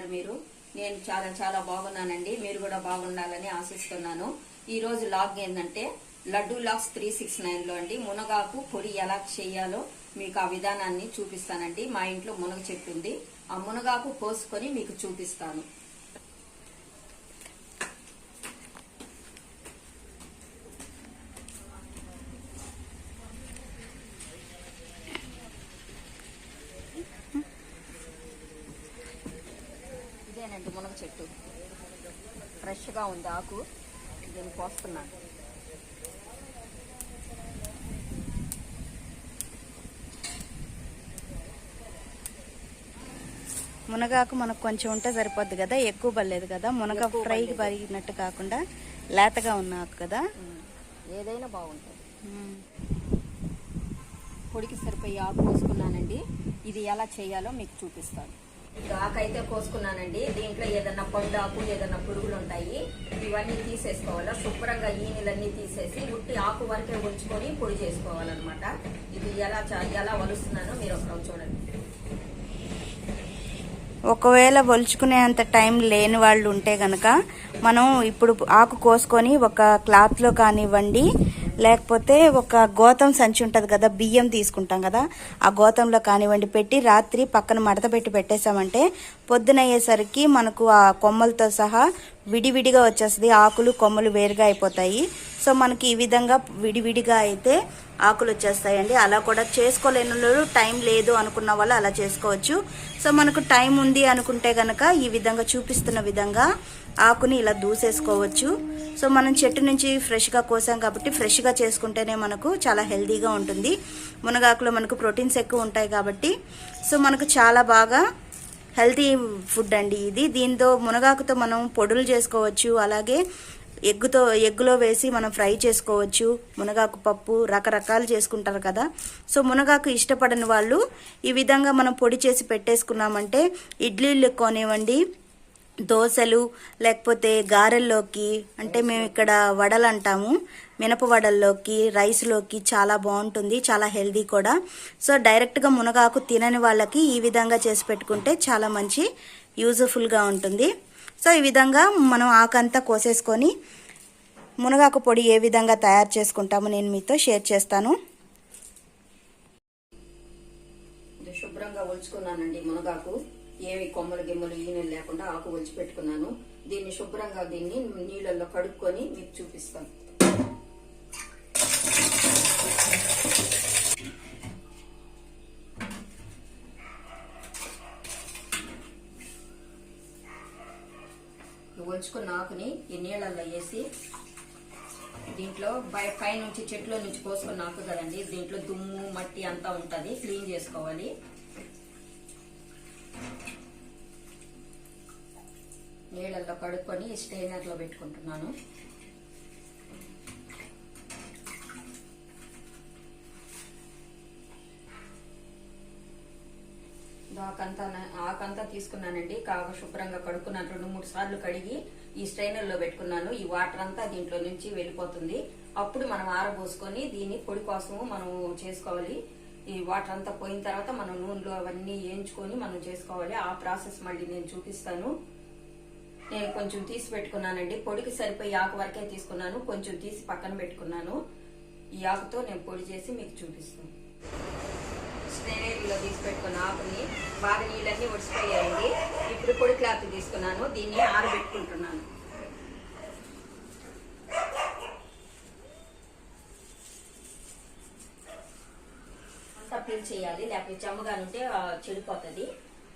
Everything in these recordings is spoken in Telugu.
ఉన్నారు మీరు. నేను చాలా చాలా బాగున్నానండి. మీరు కూడా బాగుండాలని ఆశిస్తున్నాను. ఈ రోజు లాగ్ ఏంటంటే లడ్డూ లాగ్స్ త్రీ సిక్స్ నైన్లో అండి. మునగాకు పొడి ఎలా చేయాలో మీకు ఆ విధానాన్ని చూపిస్తానండి. మా ఇంట్లో మునగ చెట్టు ఉంది. ఆ మునగాకు కోసుకొని మీకు చూపిస్తాను. మునగ చెట్టు. ఫ్రెష్గా ఉంది ఆకు. దీన్ని కోస్తున్నాను మునగాకు మనకు కొంచెం ఉంటే సరిపోద్ది కదా? ఎక్కువ పర్లేదు కదా? మునగ ఫ్రైకి పర్లేదు. పరిగినట్టు కాకుండా లేతగా ఉన్న ఆకు కదా? ఏదైనా బాగుంటుంది. పొడికి సరిపోయి ఆకు కోసుకున్నానండి ఇది ఎలా చేయాలో మీకు చూపిస్తాను. ఇది కోసుకున్నానండి. దీంట్లో ఏదన్నా పండు ఏదన్నా పురుగులు ఉంటాయి ఇవన్నీ తీసేసుకోవాలా. శుభ్రంగా ఈనెలన్నీ తీసేసి ఉట్టి ఆకు వరకే ఉంచుకొని పొడి చేసుకోవాలన్నమాట. ఇది ఎలా ఎలా వలుస్తున్నానో మీరు ఒకసారి చూడండి. ఒకవేళ ఒలుచుకునే అంత టైం లేని వాళ్ళు ఉంటే గనక మనం ఇప్పుడు ఆకు కోసుకొని ఒక క్లాత్లో కానివ్వండి లేకపోతే ఒక గోతం సంచి ఉంటుంది కదా బియ్యం తీసుకుంటాం కదా ఆ గోతంలో కానివ్వండి పెట్టి రాత్రి పక్కన మడత పెట్టి పెట్టేశామంటే పొద్దునయ్యేసరికి మనకు ఆ కొమ్మలతో సహా విడివిడిగా వచ్చేస్తుంది ఆకులు కొమ్మలు వేరుగా అయిపోతాయి. సో మనకి ఈ విధంగా విడివిడిగా అయితే ఆకులు వచ్చేస్తాయండి. అలా కూడా చేసుకోలేని టైం లేదు అనుకున్న వాళ్ళు అలా చేసుకోవచ్చు. సో మనకు టైం ఉంది అనుకుంటే గనక ఈ విధంగా చూపిస్తున్న విధంగా ఆకుని ఇలా దూసేసుకోవచ్చు. సో మనం చెట్టు నుంచి ఫ్రెష్గా కోసాం కాబట్టి ఫ్రెష్గా చేసుకుంటేనే మనకు చాలా హెల్దీగా ఉంటుంది. మునగాకులో మనకు ప్రోటీన్స్ ఎక్కువ ఉంటాయి కాబట్టి. సో మనకు చాలా బాగా హెల్తీ ఫుడ్ అండి ఇది. దీంతో మునగాకుతో మనం పొడులు చేసుకోవచ్చు. అలాగే ఎగ్గుతో ఎగ్గులో వేసి మనం ఫ్రై చేసుకోవచ్చు. మునగాకు పప్పు రకరకాలు చేసుకుంటారు కదా. సో మునగాకు ఇష్టపడని వాళ్ళు ఈ విధంగా మనం పొడి చేసి పెట్టేసుకున్నామంటే ఇడ్లీలు కొనివ్వండి దోశలు లేకపోతే గారెల్లోకి అంటే మేము ఇక్కడ వడలు అంటాము. మినప వడల్లోకి రైస్లోకి చాలా బాగుంటుంది చాలా హెల్దీ కూడా. సో డైరెక్ట్గా మునగాకు తినని వాళ్ళకి ఈ విధంగా చేసి పెట్టుకుంటే చాలా మంచి యూజ్ఫుల్గా ఉంటుంది. సో ఈ విధంగా మనం ఆకంతా కోసేసుకొని మునగాకు పొడి ఏ విధంగా తయారు చేసుకుంటామో నేను మీతో షేర్ చేస్తాను. శుభ్రంగా ఒలుచుకున్నానండి మునగాకు. ఏమి కొమ్మలు గిమ్మలు ఈనెలు లేకుండా ఆకు ఒలిచి పెట్టుకున్నాను దీన్ని శుభ్రంగా దీన్ని నీళ్ళల్లో కడుక్కొని మీకు చూపిస్తాను ఈ ఒలుచుకున్న ఆకుని ఈ నీళ్ళల్లో వేసి దీంట్లో పై నుంచి చెట్లో నుంచి కోసుకున్న ఆకు కదండి. దీంట్లో దుమ్ము మట్టి అంతా ఉంటుంది. క్లీన్ చేసుకోవాలి. నీళ్ళల్లో కడుక్కొని స్టైనర్లో పెట్టుకుంటున్నాను. ఆకంతా ఆకంతా తీసుకున్నానండి. కాగా శుభ్రంగా కడుక్కున్నాను. రెండు మూడు సార్లు కడిగి ఈ స్ట్రైనర్లో పెట్టుకున్నాను. ఈ వాటర్ అంతా దీంట్లో నుంచి వెళ్ళిపోతుంది. అప్పుడు మనం ఆరబోసుకొని దీన్ని పొడి కోసము మనం చేసుకోవాలి. ఈ వాటర్ అంతా పోయిన తర్వాత మనం నూనెలో అవన్నీ వేయించుకొని మనం చేసుకోవాలి. ఆ ప్రాసెస్ మళ్ళీ నేను చూపిస్తాను. నేను కొంచెం తీసి పెట్టుకున్నానండి. పొడికి సరిపోయి ఆకు వరకే తీసుకున్నాను. కొంచెం తీసి పక్కన పెట్టుకున్నాను. ఈ ఆకుతో నేను పొడి చేసి మీకు చూపిస్తాను. స్నేహితుల్లో తీసి పెట్టుకున్న ఆకుని బాగా నీళ్ళన్నీ ఒడిసిపోయాయండి. ఇప్పుడు పొడి క్లాత్ తీసుకున్నాను. దీన్ని ఆరబెట్టుకుంటున్నాను. అంతా పీల్చేయాలి లేకపోతే చెమ్మగా ఉంటే చెడిపోతుంది.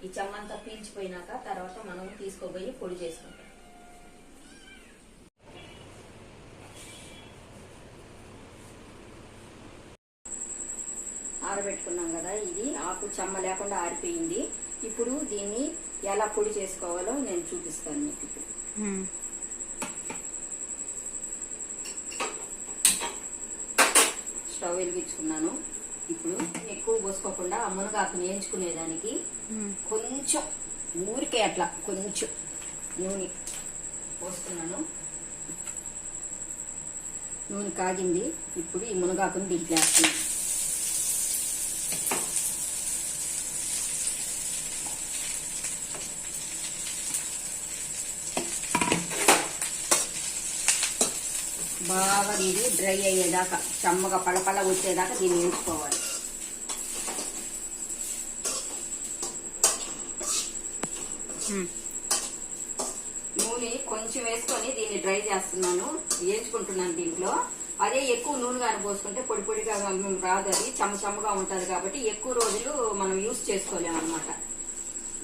ఈ చెమ్మ అంతా పీల్చిపోయినాక తర్వాత మనం తీసుకోబోయి పొడి చేసుకుంటాం ఆరబెట్టుకున్నాం కదా ఆకు చెమ్మ లేకుండా ఆరిపోయింది. ఇప్పుడు దీన్ని ఎలా పొడి చేసుకోవాలో నేను చూపిస్తాను మీకు ఇప్పుడు. స్టవ్ వెలిగించుకున్నాను. ఇప్పుడు ఎక్కువ పోసుకోకుండా ఆ మునగాకు నేర్చుకునేదానికి కొంచెం ఊరికే అట్లా కొంచెం నూనె పోస్తున్నాను. నూనె కాగింది. ఇప్పుడు ఈ మునగాకుని దీంట్లో మరి ఇది డ్రై అయ్యేదాకా చెమ్మగా పలపల వచ్చేదాకా దీన్ని వేయించుకోవాలి నూనె కొంచెం వేసుకొని దీన్ని డ్రై చేస్తున్నాను వేయించుకుంటున్నాను దీంట్లో. అదే ఎక్కువ నూనె కానీ పోసుకుంటే పొడి పొడిగా రాదు అది చెమ్మ చెమ్మగా ఉంటది కాబట్టి ఎక్కువ రోజులు మనం యూస్ చేసుకోలేము అనమాట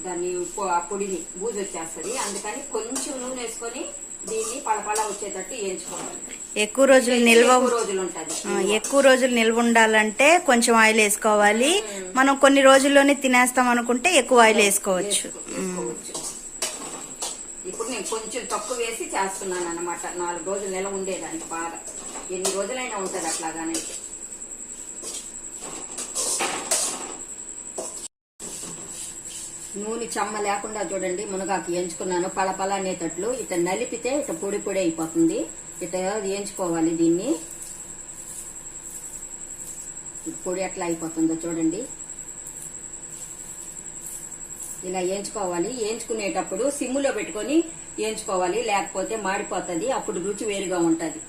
దాన్ని ఆ పొడిని బూజు వచ్చేస్తుంది. అందుకని కొంచెం నూనె వేసుకొని దీన్ని పలపల వచ్చేటట్టు వేయించుకోవాలి. ఎక్కువ రోజులు నిల్వ ఎక్కువ రోజులు ఉంటది ఎక్కువ రోజులు నిల్వ ఉండాలంటే కొంచెం ఆయిల్ వేసుకోవాలి. మనం కొన్ని రోజుల్లోనే తినేస్తాం అనుకుంటే ఎక్కువ ఆయిల్ వేసుకోవచ్చు. వేసుకోవచ్చు. ఇప్పుడు నేను కొంచెం తక్కువ వేసి చేస్తున్నాను అనమాట నాలుగు రోజులు నెల ఉండేదానికి బాగా. ఎన్ని రోజులైనా ఉంటది అట్లాగానైతే నూనె చెమ్మ లేకుండా చూడండి మునగాకు ఎంచుకున్నాను పలపల అనేటట్లు ఇట నలిపితే ఇట పొడి పొడి అయిపోతుంది. ఇట వేయించుకోవాలి దీన్ని. పొడి ఎట్లా అయిపోతుందో చూడండి. ఇలా వేయించుకోవాలి. వేయించుకునేటప్పుడు సిమ్ములో పెట్టుకొని వేయించుకోవాలి. లేకపోతే మాడిపోతుంది. అప్పుడు రుచి వేరుగా ఉంటుంది.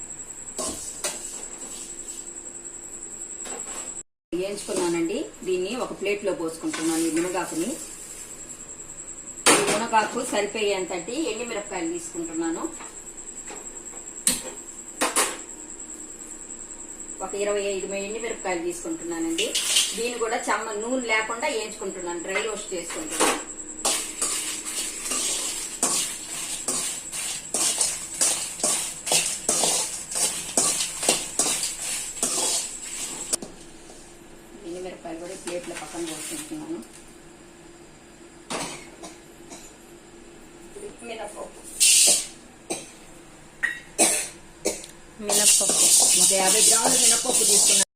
వేయించుకున్నానండి. దీన్ని ఒక ప్లేట్లో పోసుకుంటున్నాను ఈ మునగాకుని. ఈ మునగాకు సరిపోయేంతటి ఎండిమిరపకాయలు తీసుకుంటున్నాను. ఒక ఇరవై ఐదు ఎండిమిరపకాయలు తీసుకుంటున్నానండి. దీన్ని కూడా చమ్మ నూనె లేకుండా వేయించుకుంటున్నాను డ్రై రోస్ట్ చేసుకుంటున్నాను ఎండిమిరపకాయలు కూడా ప్లేట్ల పక్కన పోసుకుంటున్నాను మినపప్పు ఒక యాభై గ్రాముల మినపప్పు తీసుకున్నాను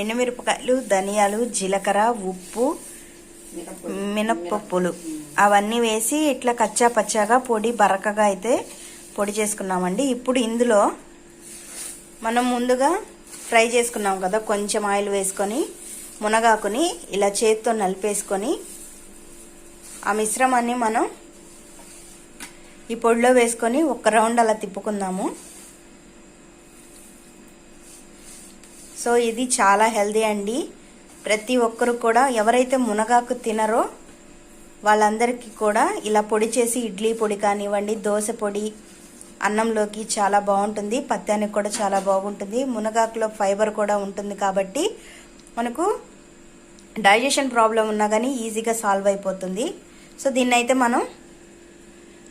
ఎండుమిరపకాయలు ధనియాలు జీలకర్ర ఉప్పు మినపప్పు మినప్పప్పులు. అవన్నీ వేసి ఇట్లా కచ్చా పచ్చాగా పొడి బరకగా అయితే పొడి చేసుకున్నామండి. ఇప్పుడు ఇందులో మనం ముందుగా ఫ్రై చేసుకున్నాం కదా కొంచెం ఆయిల్ వేసుకొని మునగాకుని ఇలా చేతితో నలిపేసుకొని ఆ మిశ్రమాన్ని మనం ఈ పొడిలో వేసుకొని ఒక రౌండ్ అలా తిప్పుకుందాము. సో ఇది చాలా హెల్దీ అండి. ప్రతి ఒక్కరు కూడా ఎవరైతే మునగాకు తినరో వాళ్ళందరికీ కూడా ఇలా పొడి చేసి ఇడ్లీ పొడి కానివ్వండి దోశ పొడి అన్నంలోకి చాలా బాగుంటుంది. పత్యానికి కూడా చాలా బాగుంటుంది. మునగాకులో ఫైబర్ కూడా ఉంటుంది కాబట్టి మనకు డైజెషన్ ప్రాబ్లం ఉన్నా కానీ ఈజీగా సాల్వ్ అయిపోతుంది. సో దీన్నైతే మనం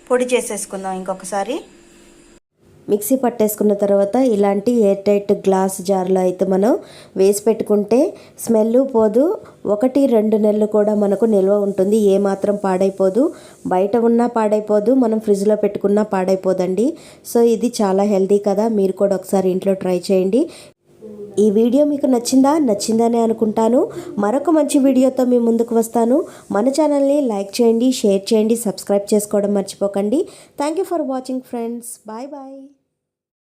పొడి చేసేసుకుందాం ఇంకొకసారి. మిక్సీ పట్టేసుకున్న తర్వాత ఇలాంటి ఎయిర్ టైట్ గ్లాస్ జార్లో అయితే మనం వేసి పెట్టుకుంటే స్మెల్ పోదు. ఒకటి రెండు నెలలు కూడా మనకు నిల్వ ఉంటుంది. ఏ మాత్రం పాడైపోదు. బయట ఉన్నా పాడైపోదు. మనం ఫ్రిడ్జ్లో పెట్టుకున్నా పాడైపోదండి. సో ఇది చాలా హెల్తీ కదా. మీరు కూడా ఒకసారి ఇంట్లో ట్రై చేయండి. ఈ వీడియో మీకు నచ్చిందా? నచ్చిందనే అనుకుంటాను. మరొక మంచి వీడియోతో మీ ముందుకు వస్తాను. మన ఛానల్ని లైక్ చేయండి షేర్ చేయండి సబ్స్క్రైబ్ చేసుకోవడం మర్చిపోకండి. Thank you for watching friends bye bye